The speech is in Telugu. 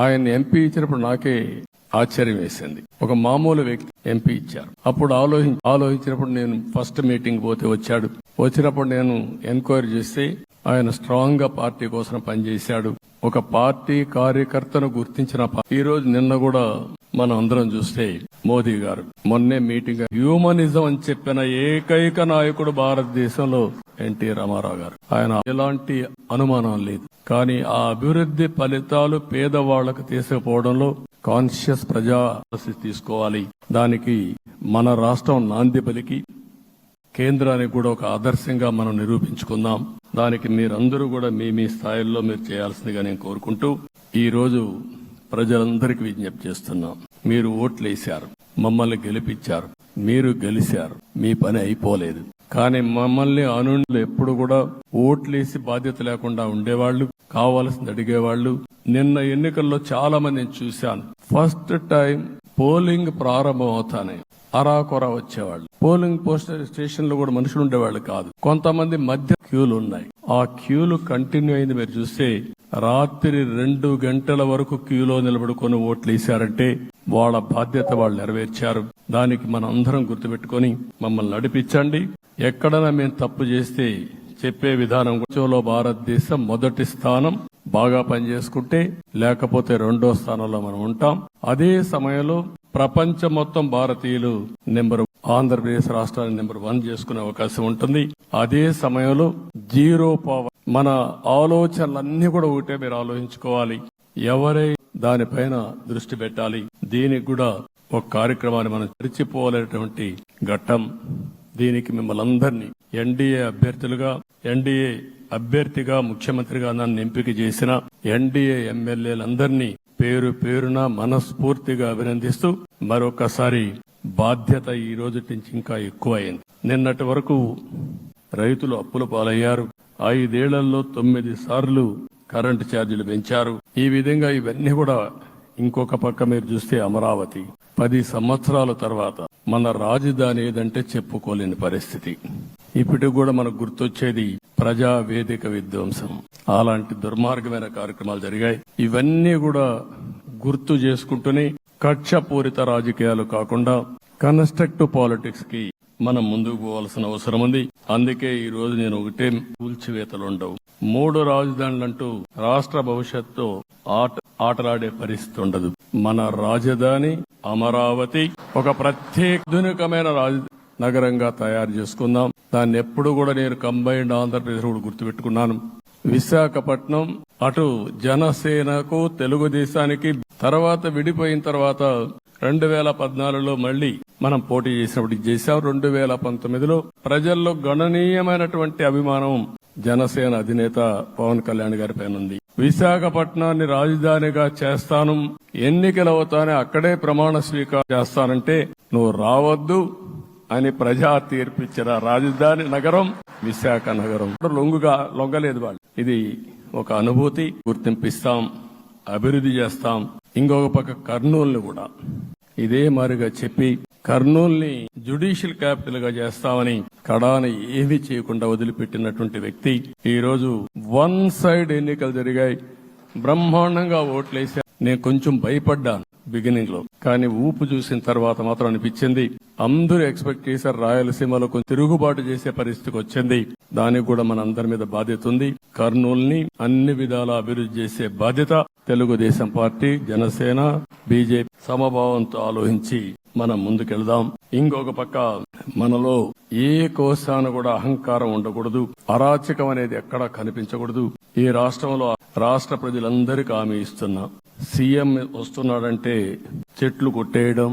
ఆయన ఎంపీ ఇచ్చినప్పుడు నాకే ఆశ్చర్యం వేసింది. ఒక మామూలు వ్యక్తి ఎంపీ ఇచ్చారు. అప్పుడు ఆలోచి ఆలోచించినప్పుడు నేను ఫస్ట్ మీటింగ్ పోతే వచ్చాడు. వచ్చినప్పుడు నేను ఎంక్వైరీ చేస్తే ఆయన స్ట్రాంగ్గా పార్టీ కోసం పనిచేశాడు. ఒక పార్టీ కార్యకర్తను గుర్తించిన ఈ రోజు నిన్న కూడా మనం అందరం చూస్తే మోదీ గారు మొన్నే మీటింగ్ హ్యూమనిజం అని చెప్పిన ఏకైక నాయకుడు భారతదేశంలో ఎన్టీ రామారావు గారు. ఆయన ఎలాంటి అనుమానం లేదు. కానీ ఆ అభివృద్ధి ఫలితాలు పేదవాళ్ళకు తీసుకుపోవడంలో కాన్షియస్ ప్రజా తీసుకోవాలి. దానికి మన రాష్ట్రం నాంది పలికి. కేంద్రానికి కూడా ఒక ఆదర్శంగా మనం నిరూపించుకుందాం. దానికి మీరందరూ కూడా మీ మీ స్థాయిల్లో మీరు చేయాల్సిందిగా నేను కోరుకుంటూ ఈ రోజు ప్రజలందరికీ విజ్ఞప్తి చేస్తున్నాం. మీరు ఓట్లు వేశారు మమ్మల్ని గెలిపించారు మీరు గెలిచారు మీ పని అయిపోలేదు. కానీ మమ్మల్ని అనుండ్లు ఎప్పుడు కూడా ఓట్లేసి బాధ్యత లేకుండా ఉండేవాళ్ళు కావాల్సింది అడిగేవాళ్ళు నిన్న ఎన్నికల్లో చాలా మందిని చూశాను. ఫస్ట్ టైం పోలింగ్ ప్రారంభం అవుతానే అరాకొర వచ్చేవాళ్ళు. పోలింగ్ పోస్ట్ స్టేషన్లో కూడా మనుషులు ఉండేవాళ్ళు కాదు. కొంతమంది మధ్య క్యూలు ఉన్నాయి. ఆ క్యూలు కంటిన్యూ అయింది మీరు చూస్తే రాత్రి రెండు గంటల వరకు క్యూలో నిలబడుకొని ఓట్లు వేశారంటే వాళ్ళ బాధ్యత వాళ్ళు నెరవేర్చారు. దానికి మనం అందరం గుర్తుపెట్టుకొని మమ్మల్ని నడిపించండి. ఎక్కడైనా మేము తప్పు చేస్తే చెప్పే విధానం కూర్చోలో భారతదేశం మొదటి స్థానం బాగా పనిచేసుకుంటే లేకపోతే రెండో స్థానంలో మనం ఉంటాం. అదే సమయంలో ప్రపంచం మొత్తం భారతీయులు నెంబర్ ఆంధ్రప్రదేశ్ రాష్ట్రాన్ని నెంబర్ వన్ చేసుకునే అవకాశం ఉంటుంది. అదే సమయంలో జీరో పవర్ మన ఆలోచనలన్నీ కూడా ఒకటే మీరు ఆలోచించుకోవాలి. ఎవరై దానిపైన దృష్టి పెట్టాలి? దీనికి కూడా ఒక కార్యక్రమాన్ని మనం తెరిచిపోలేటువంటి ఘట్టం. దీనికి మిమ్మల్ని అందరినీ ఎన్డీఏ అభ్యర్థులుగా ఎన్డీఏ అభ్యర్థిగా ముఖ్యమంత్రిగా నన్ను ఎంపిక చేసిన ఎన్డీఏ ఎమ్మెల్యేలందరినీ పేరు పేరున మనస్ఫూర్తిగా అభినందిస్తూ మరొకసారి బాధ్యత ఈ రోజు నుంచి ఇంకా ఎక్కువైంది. నిన్నటి వరకు రైతులు అప్పుల పాలయ్యారు. ఐదేళ్ళలో తొమ్మిది సార్లు కరెంటు ఛార్జీలు పెంచారు. ఈ విధంగా ఇవన్నీ కూడా ఇంకొక పక్క మీరు చూస్తే అమరావతి. పది సంవత్సరాల తర్వాత మన రాజధాని ఏదంటే చెప్పుకోలేని పరిస్థితి. ఇప్పటికి కూడా మనకు గుర్తొచ్చేది ప్రజా వేదిక విధ్వంసం. అలాంటి దుర్మార్గమైన కార్యక్రమాలు జరిగాయి. ఇవన్నీ కూడా గుర్తు చేసుకుంటూనే కక్షపూరిత రాజకీయాలు కాకుండా కన్స్ట్రక్టివ్ పాలిటిక్స్కి మనం ముందుకు పోవాల్సిన అవసరం ఉంది. అందుకే ఈ రోజు నేను ఒకటే కూల్చివేతలు ఉండవు మూడు రాజధానులంటూ రాష్ట్ర భవిష్యత్తు ఆట ఆటలాడే పరిస్థితి ఉండదు. మన రాజధాని అమరావతి ఒక ప్రత్యేకమైన రాజ నగరంగా తయారు చేసుకుందాం. దాన్ని ఎప్పుడు కూడా నేను కంబైన్డ్ ఆంధ్రప్రదేశ్ కూడా గుర్తుపెట్టుకున్నాను. విశాఖపట్నం అటు జనసేనకు తెలుగుదేశానికి తర్వాత విడిపోయిన తర్వాత రెండు వేల పద్నాలుగులో మళ్ళీ మనం పోటీ చేసినప్పుడు చేశాం. రెండు వేల పంతొమ్మిదిలో ప్రజల్లో గణనీయమైనటువంటి అభిమానం జనసేన అధినేత పవన్ కళ్యాణ్ గారి పైన ఉంది. విశాఖపట్నాన్ని రాజధానిగా చేస్తాను. ఎన్నికలు అవుతానే అక్కడే ప్రమాణ స్వీకారం చేస్తానంటే నువ్వు రావద్దు అని ప్రజా తీర్పిచ్చిన రాజధాని నగరం విశాఖ నగరం. లొంగుగా లొంగలేదు వాళ్ళు. ఇది ఒక అనుభూతి గుర్తింపిస్తాం అభివృద్ధి చేస్తాం. ఇంకొక పక్క కర్నూలుని కూడా. ఇదే మారిగా చెప్పి కర్నూల్ని జ్యుడిషియల్ క్యాపిటల్గా చేస్తామని కడాని ఏమీ చేయకుండా వదిలిపెట్టినటువంటి వ్యక్తి ఈ రోజు వన్ సైడ్ ఎన్నికలు జరిగాయి. బ్రహ్మాండంగా ఓట్లేసా నేను కొంచెం భయపడ్డాను బిగినింగ్లో కానీ ఊపు చూసిన తర్వాత మాత్రం అనిపించింది. అందరూ ఎక్స్పెక్ట్ చేశారు రాయలసీమలో కొంచెం తిరుగుబాటు చేసే పరిస్థితికి వచ్చింది. దానికి కూడా మన అందరి మీద బాధ్యత ఉంది. కర్నూల్ని అన్ని విధాలా అభివృద్ధి చేసే బాధ్యత తెలుగుదేశం పార్టీ జనసేన బీజేపీ సమభావంతో ఆలోచించి మనం ముందుకెళ్దాం. ఇంకొక పక్క మనలో ఏ కోశాన కూడా అహంకారం ఉండకూడదు. అరాచకం అనేది ఎక్కడా కనిపించకూడదు. ఈ రాష్ట్రంలో రాష్ట్ర ప్రజలందరికీ హామీ ఇస్తున్నా. సీఎం వస్తున్నాడంటే చెట్లు కొట్టేయడం